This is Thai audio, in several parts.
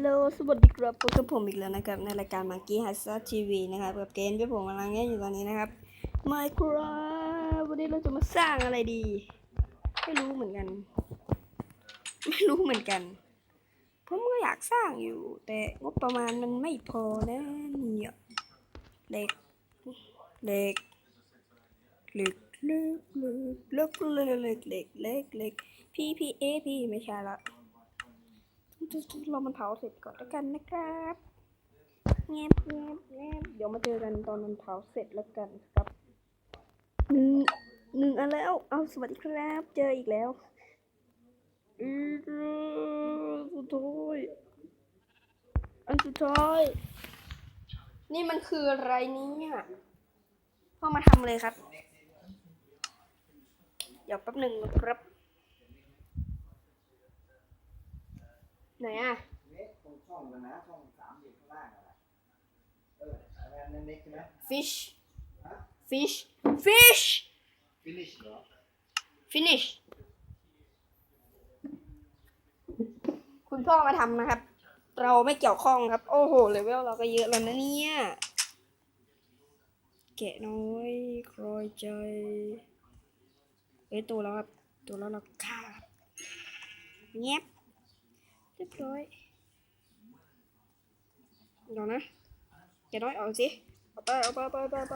ลโหลสวัสดีครับพบกับผมอีกแล้วนะครับ ในรายการมังกี้ฮัสซัทีวีนะครับกับเกมที่ผมกำลังเล่นอยู่ตอนนี้นะครับ Minecraft วันนี้เราจะมาสร้างอะไรดี ไม่รู้เหมือนกัน ไม่รู้เหมือนกัน ผมก็อยากสร้างอยู่ แต่งบประมาณมันไม่พอนะเนี่ยเล็กเล็กเล็กเล็กเล็กเล็กเล็กเล็กเล็กเล็กเล็กพี่พี่เอพี่ไม่ใช่ละ เรามันเผาเสร็จก่อนแล้วกันนะครับแงบแงบแงบเดี๋ยวมาเจอกันตอนมันเผาเสร็จแล้วกันครับหนึ่งหนึ่งอันแล้ว เอาสวัสดีครับ เจออีกแล้วอีกแล้วสุดท้ายอันสุดท้าย นี่มันคืออะไรเนี่ยเข้ามาทำเลยครับ เดี๋ยวแป๊บหนึ่งนะครับ ไหนอะเล็กตรงช่องนะนะช่องสามเหลี่ยมข้างล่างอะนะเอออันนั้นเล็กใช่ไหม fish ฮะ fish fish finish เหรอ finish คุณพ่อมาทำนะครับ เราไม่เกี่ยวข้องครับ โอ้โหเลเวลเราก็เยอะแล้วนะเนี่ย แกะน้อยคลอยใจ เอ้ยตัวแล้วครับ ตัวแล้วเราฆ่าครับเงียบเรียบร้อยเดี๋ยวนะแกะน้อยเอาสิเอาไปเอาไปเอาไปเอาไปไป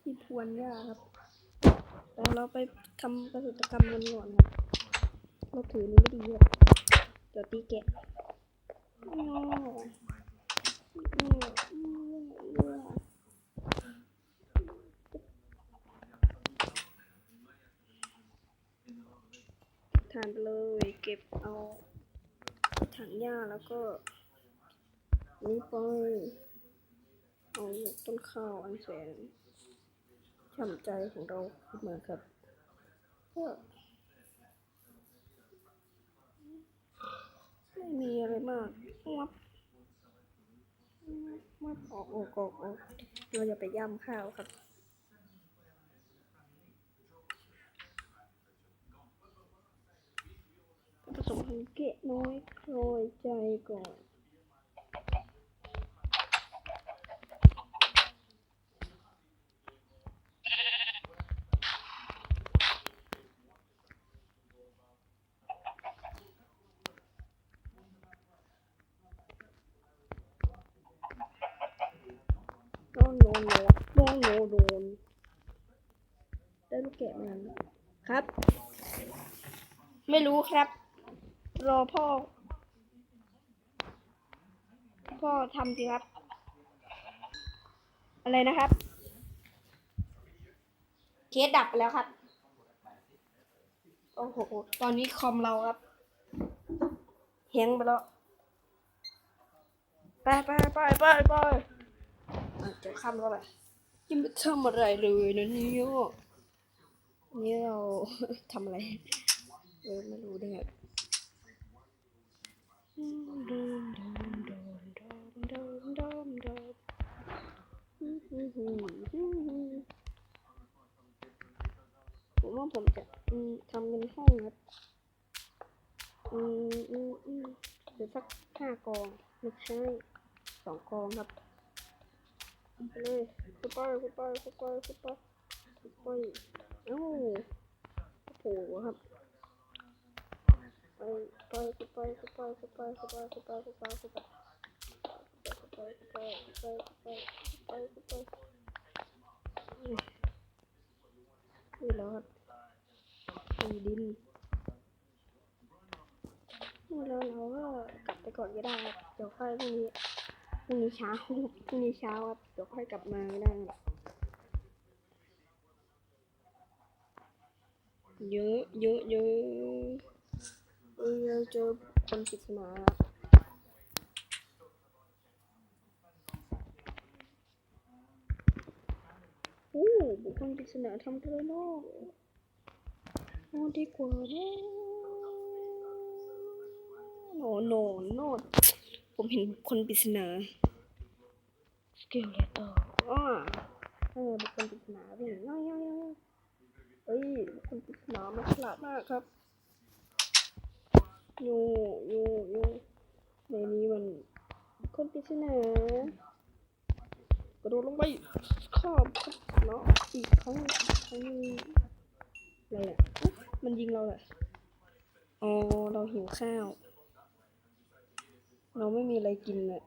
ที่พวนหญ้าครับแต่เราไปทำเกษตกรรมกันก่อนครับเราถือนี้ไม่ดีเลยเดี๋ยวตีแกะอ้าวอ้าวอ้าวทานไปเลย เก็บเอาถังหญ้าแล้วก็นี่ไปเอาต้นข้าวอันแสนช่ำใจของเราขึ้นมาครับก็ไม่มีอะไรมากงับงับออกออกออกออกเราจะไปย่ำข้าวครับ สมพันเกะน้อยโครยใจก่อนโนโนโนโนโนโนนได้ลูกแกะมันครับ ไม่รู้ครับ รอพ่อ พ่อทำสิครับ อะไรนะครับ เคสดับไปแล้วครับ โอ้โห ตอนนี้คอมเราครับเฮงไปแล้ว ไปไปไปไปไปอะเดี๋ยวข้ามแล้วแหละยังไม่ทำอะไรเลยนะเนี่ยนี่เราทำอะไรเออไม่รู้เนี่ย ผมว่าผมจะทำเป็นห้องครับอืมหรือสักห้ากองไม่ใช่สองกองครับเลยคุปเปคุปเปคุปเปคุปเปคุปปโอ้โหครับ คุไปคุไปคุไปคุไปนี่แล้วครับมีดินนี่แล้วเราก็กลับไปก่อนก็ได้ครับเดี๋ยวค่อยพรุ่งนี้พรุ่งนี้เช้าพรุ่งนี้เช้าครับเดี๋ยวค่อยกลับมาก็ได้ครับเยอะเยอะเยอะ เออเราเจอคนปริศนาครับอู้บุคคลปริศนาทำเธอโลกโอ้ดีกว่านะโนโนโนผมเห็นบุคนปริศนาสเกลเลเตอร์อ่าเออบุคคลปริศนาพี่ย่อยย่อยย่เอ้ยบุคคลปริศนามันฉลาดมากครับ อยู่อยู่อยู่ในนี้มันคนปริศนากระโดดลงไปขอบเนาะอีกครั้งครั้งนึงนั่นแหะมันยิงเราแหละอ๋อเราหิวข้าว เราไม่มีอะไรกินเลย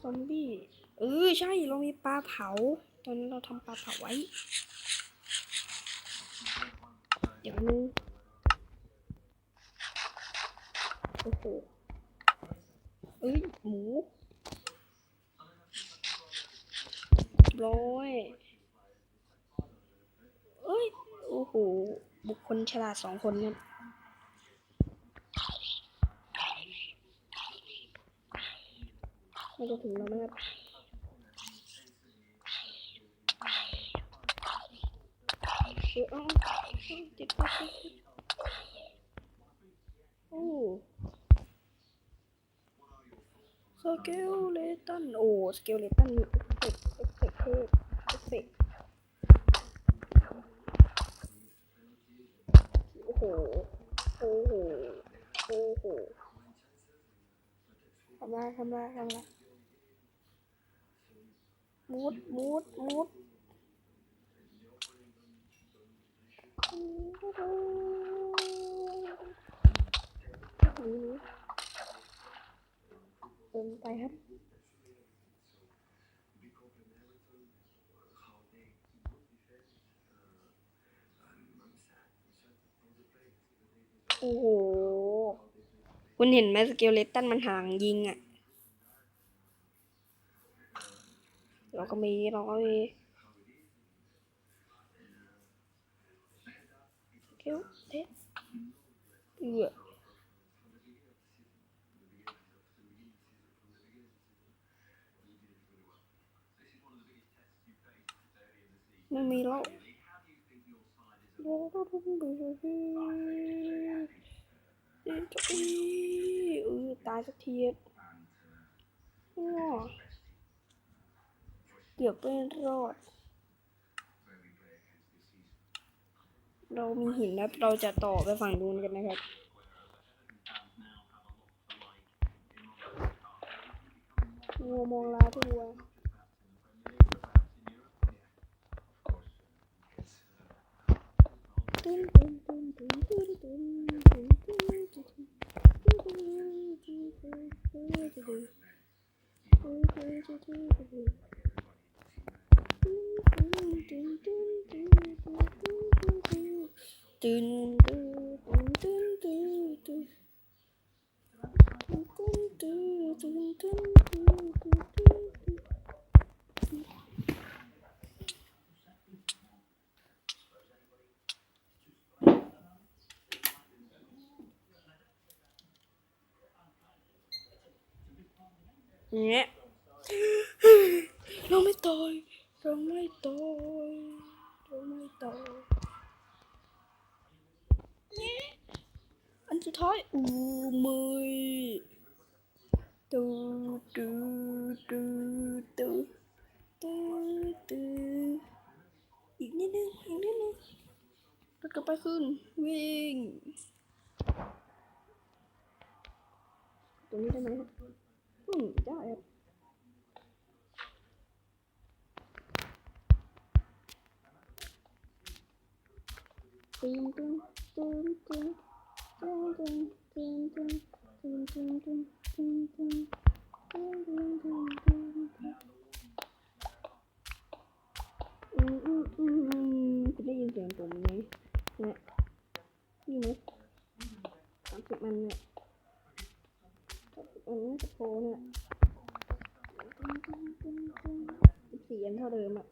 ซอมบี้เออใช่เรามีปลาเผา ตอนนี้เราทำปลาเผาไว้ เดี๋ยวนึง โอ้โหเอ้ย หมูร้อยเอ้ย โอ้โห บุคคลฉลาดสองคนเนี่ยมันจะถึงแล้วนะครับเออเอาเอาติดโอ้ เกลเลตันโอ้สเกลเลตันมีเอฟเฟกต์เอฟเฟกต์เอฟเฟกต์โอ้โห โอ้โห โอ้โหทำไรทำไรทำไรมูดมูดมูดนี้เดินไปครับโอ้โห คุณเห็นไหมสเกลเลตันมันห่างยิงอะ่ะ เราก็มีเราก็มีสเกลเลตเอือ ไม่มีแล้วเออตายสักทีง้อเกือบไม่รอด เรามีหินนะเราจะต่อไปฝั่งนู้นกันนะครับงัวมองลาทัว do เงี้ยเราไม่ตายเราไม่ตายเราไม่ตายเงี้ยอันสุดท้ายอูมือตูตูตูตูตูตูอีกนิดนึงอีกนิดนึงรถกระไปขึ้น วิ่งตรงนี้ได้ไหม ครับอืมได้ครับตึงตึงตึงตึงตึงตึงตึงตึงตึง อันนี้จะโหนี่ะเปบสี่ยังเท่าเดิมอะ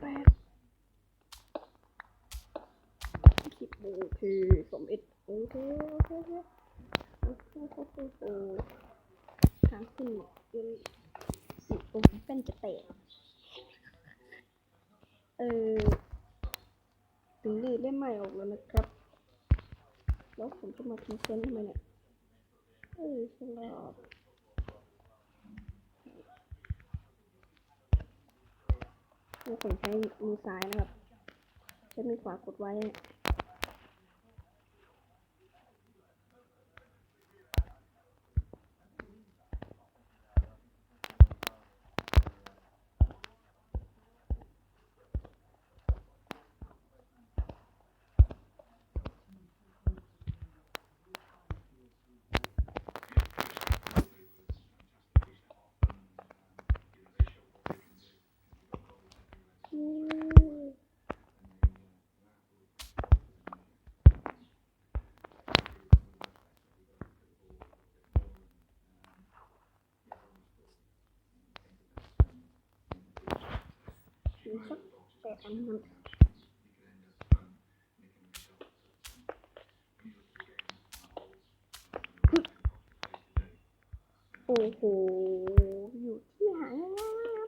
แปดคิดดูคือสมเอ็ดโอเคโอเคโอเคโอ้โหโอเคโหทางขึ้นยังสิบผมเป็นจะเตะเออถึงดีเล่มใหม่ออกแล้วนะครับ แล้วผมจะมาพิเซนทำไมเนี่ยเอ้ยฉลาดนี่ผมใช้มือซ้ายนะครับใช้มือขวากดไว้ çok beğendim. โอ้โหอยู่ที่หางแล้ว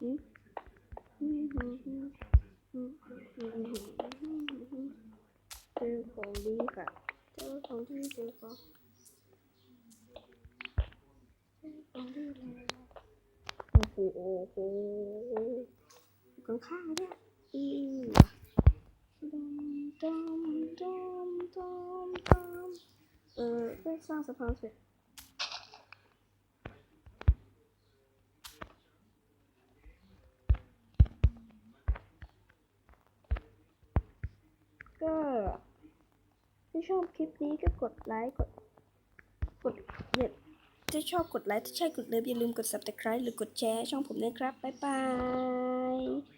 อืมอืมอืมอืมอืมอืมอืมเจอของดีค่ะเจอของที่เจอของ โอ้โหโอ้โหข้างข้างเนี่ยอีดอมดอมดอมดอมดอมเออได้สร้างสะพานเสร็จก็ถ้าชอบคลิปนี้ก็กดไลค์กด ถ้าชอบกดไลค์ ถ้าใช่กดเลิฟอย่าลืมกด subscribe หรือกดแชร์ช่องผมด้วยครับ บ๊ายบาย